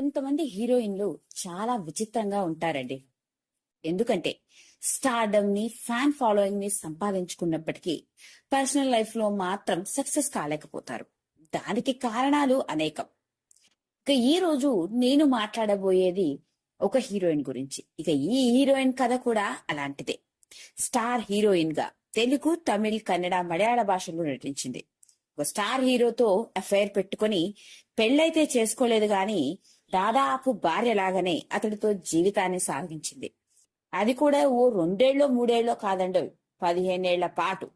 కొంతమంది హీరోయిన్లు చాలా విచిత్రంగా ఉంటారండి. ఎందుకంటే స్టార్డమ్ని ఫ్యాన్ ఫాలోయింగ్ని సంపాదించుకున్నప్పటికీ పర్సనల్ లైఫ్లో మాత్రం సక్సెస్ కాలేకపోతారు. దానికి కారణాలు అనేకం. ఇక ఈ రోజు నేను మాట్లాడబోయేది ఒక హీరోయిన్ గురించి. ఇక ఈ హీరోయిన్ కథ కూడా అలాంటిదే. స్టార్ హీరోయిన్గా తెలుగు తమిళ్ కన్నడ మలయాళ భాషల్లో నటించింది. ఒక స్టార్ హీరోతో అఫైర్ పెట్టుకుని పెళ్ళైతే చేసుకోలేదు గాని దాదాపు భార్యలాగానే అతడితో జీవితాన్ని సాగించింది. అది కూడా ఓ రెండేళ్ళో మూడేళ్ళో కాదండి పదిహేనేళ్ళ పాటు.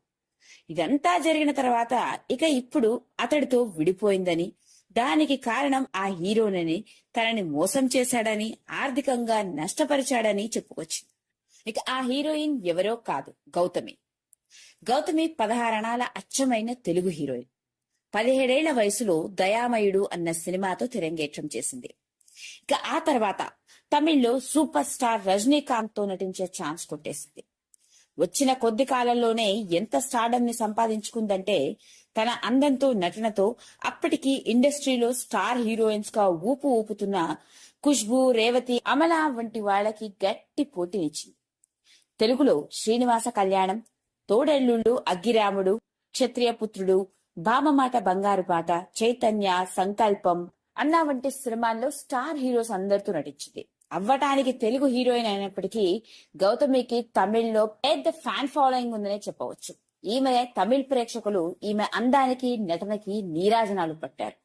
ఇదంతా జరిగిన తర్వాత ఇక ఇప్పుడు అతడితో విడిపోయిందని దానికి కారణం ఆ హీరోనని తనని మోసం చేశాడని ఆర్థికంగా నష్టపరిచాడని చెప్పుకొచ్చింది. ఇక ఆ హీరోయిన్ ఎవరో కాదు గౌతమి. గౌతమి పదహారణాల అచ్చమైన తెలుగు హీరోయిన్. పదిహేడేళ్ళ వయసులో దయామయుడు అన్న సినిమాతో తెరంగేట్రం చేసింది. ఇక ఆ తర్వాత తమిళ్ళో సూపర్ స్టార్ రజనీకాంత్తో నటించే ఛాన్స్ కొట్టేసింది. వచ్చిన కొద్ది కాలంలోనే ఎంత స్టార్డమ్ని సంపాదించుకుందంటే తన అందంతో నటనతో అప్పటికి ఇండస్ట్రీలో స్టార్ హీరోయిన్స్గా ఊపు ఊపుతున్న ఖుష్బు రేవతి అమల వంటి వాళ్ళకి గట్టి పోటీనిచ్చింది. తెలుగులో శ్రీనివాస కళ్యాణం తోడెల్లుళ్ళు అగ్గిరాముడు క్షత్రియ పుత్రుడు భామమాట బంగారు పాట చైతన్య సంకల్పం అన్నా వంటి సినిమాల్లో స్టార్ హీరోస్ అందరితో నటించింది. అవ్వటానికి తెలుగు హీరోయిన్ అయినప్పటికీ గౌతమికి తమిళ్ళో పెద్ద ఫ్యాన్ ఫాలోయింగ్ ఉందనే చెప్పవచ్చు. ఈమె తమిళ్ ప్రేక్షకులు ఈమె అందానికి నటనకి నీరాజనాలు పట్టారు.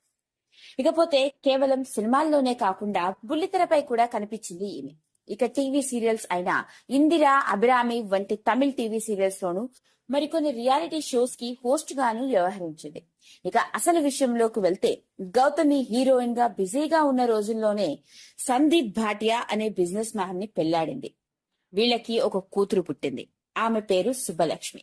ఇకపోతే కేవలం సినిమాల్లోనే కాకుండా బుల్లితెరపై కూడా కనిపించింది ఈమె. ఇక టీవీ సీరియల్స్ అయిన ఇందిరా అభిరామి వంటి తమిళ్ టీవీ సీరియల్స్ లోను మరికొన్ని రియాలిటీ షోస్కి హోస్ట్ గాను వ్యవహరించింది. ఇక అసలు విషయంలోకి వెళ్తే గౌతమి హీరోయిన్గా బిజీగా ఉన్న రోజుల్లోనే సందీప్ భాటియా అనే బిజినెస్ మ్యాన్ని పెళ్ళాడింది. వీళ్ళకి ఒక కూతురు పుట్టింది. ఆమె పేరు సుబ్బలక్ష్మి.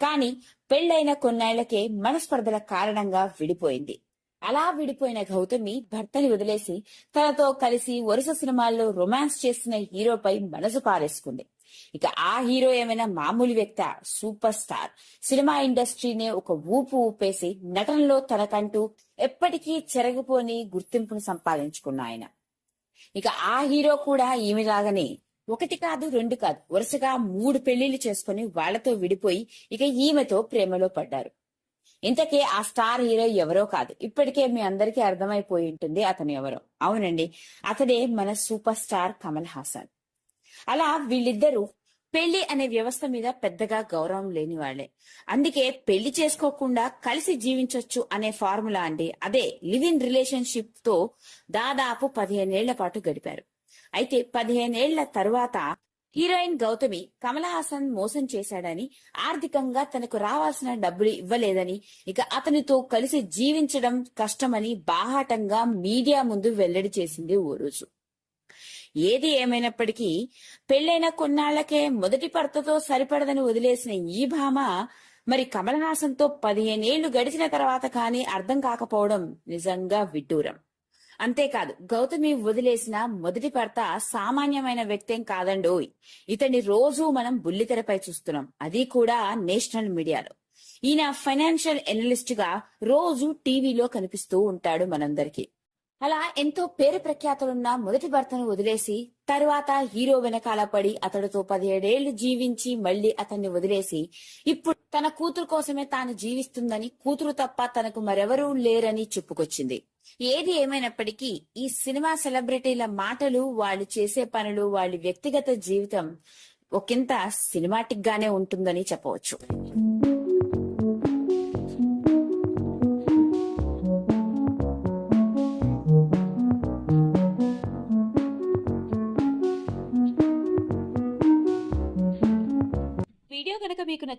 కానీ పెళ్ళైన కొన్నేళ్ళకే మనస్పర్ధల కారణంగా విడిపోయింది. అలా విడిపోయిన గౌతమి భర్తని వదిలేసి తనతో కలిసి వరుస సినిమాల్లో రొమాన్స్ చేసిన హీరోపై మనసు పారేసుకుంది. ఇక ఆ హీరో ఏమైనా మామూలు వ్యక్త సూపర్ స్టార్ సినిమా ఇండస్ట్రీనే ఒక ఊపు ఊపేసి నటనలో తనకంటూ ఎప్పటికీ చెరగిపోని గుర్తింపును సంపాదించుకున్న ఆయన. ఇక ఆ హీరో కూడా ఈమెలాగనే ఒకటి కాదు రెండు కాదు వరుసగా మూడు పెళ్ళిళ్ళు చేసుకుని వాళ్ళతో విడిపోయి ఇక ఈమెతో ప్రేమలో పడ్డారు. ఇంతకీ ఆ స్టార్ హీరో ఎవరో కాదు. ఇప్పటికే మీ అందరికీ అర్థమైపోయి ఉంటుంది అతను ఎవరో. అవునండి. అతడే మన సూపర్ స్టార్ కమల్ హాసన్. అలా వీళ్ళిద్దరూ పెళ్ళి అనే వ్యవస్థ మీద పెద్దగా గౌరవం లేని వాళ్ళే అందుకే పెళ్ళి చేసుకోకుండా కలిసి జీవించొచ్చు అనే ఫార్ములా అండి. అదే లివ్ ఇన్ రిలేషన్షిప్తో దాదాపు పదిహేనేళ్ళ పాటు గడిపారు. అయితే పదిహేనేళ్ళ తరువాత హీరోయిన్ గౌతమి కమల్ హాసన్ మోసం చేశాడని ఆర్థికంగా తనకు రావాల్సిన డబ్బులు ఇవ్వలేదని ఇక అతనితో కలిసి జీవించడం కష్టమని బాహాటంగా మీడియా ముందు వెల్లడి చేసింది ఓ రోజు. ఏది ఏమైనప్పటికీ పెళ్ళైన కొన్నాళ్ళకే మొదటి భర్తతో సరిపడదని వదిలేసిన ఈ భామ మరి కమల్ హాసన్తో పదిహేనేళ్ళు గడిచిన తర్వాత కానీ అర్థం కాకపోవడం నిజంగా విడ్డూరం. అంతేకాదు గౌతమి వదిలేసిన మొదటి భర్త సామాన్యమైన వ్యక్తేం కాదండోయ్. ఇతన్ని రోజు మనం బుల్లితెరపై చూస్తున్నాం. అది కూడా నేషనల్ మీడియాలో. ఈయన ఫైనాన్షియల్ ఎనలిస్ట్గా రోజు టీవీలో కనిపిస్తూ ఉంటాడు మనందరికీ. అలా ఎంతో పేరు ప్రఖ్యాతులున్న మొదటి భర్తను వదిలేసి తరువాత హీరో వెనకాల పడి అతడితో పదిహేడేళ్ళు జీవించి మళ్ళీ అతన్ని వదిలేసి ఇప్పుడు తన కూతురు కోసమే తాను జీవిస్తుందని కూతురు తప్ప తనకు మరెవరూ లేరని చెప్పుకొచ్చింది. ఏది ఏమైనప్పటికీ ఈ సినిమా సెలబ్రిటీల మాటలు వాళ్ళు చేసే పనులు వాళ్ళ వ్యక్తిగత జీవితం ఒకంత సినిమాటిక్ గానే ఉంటుందని చెప్పవచ్చు.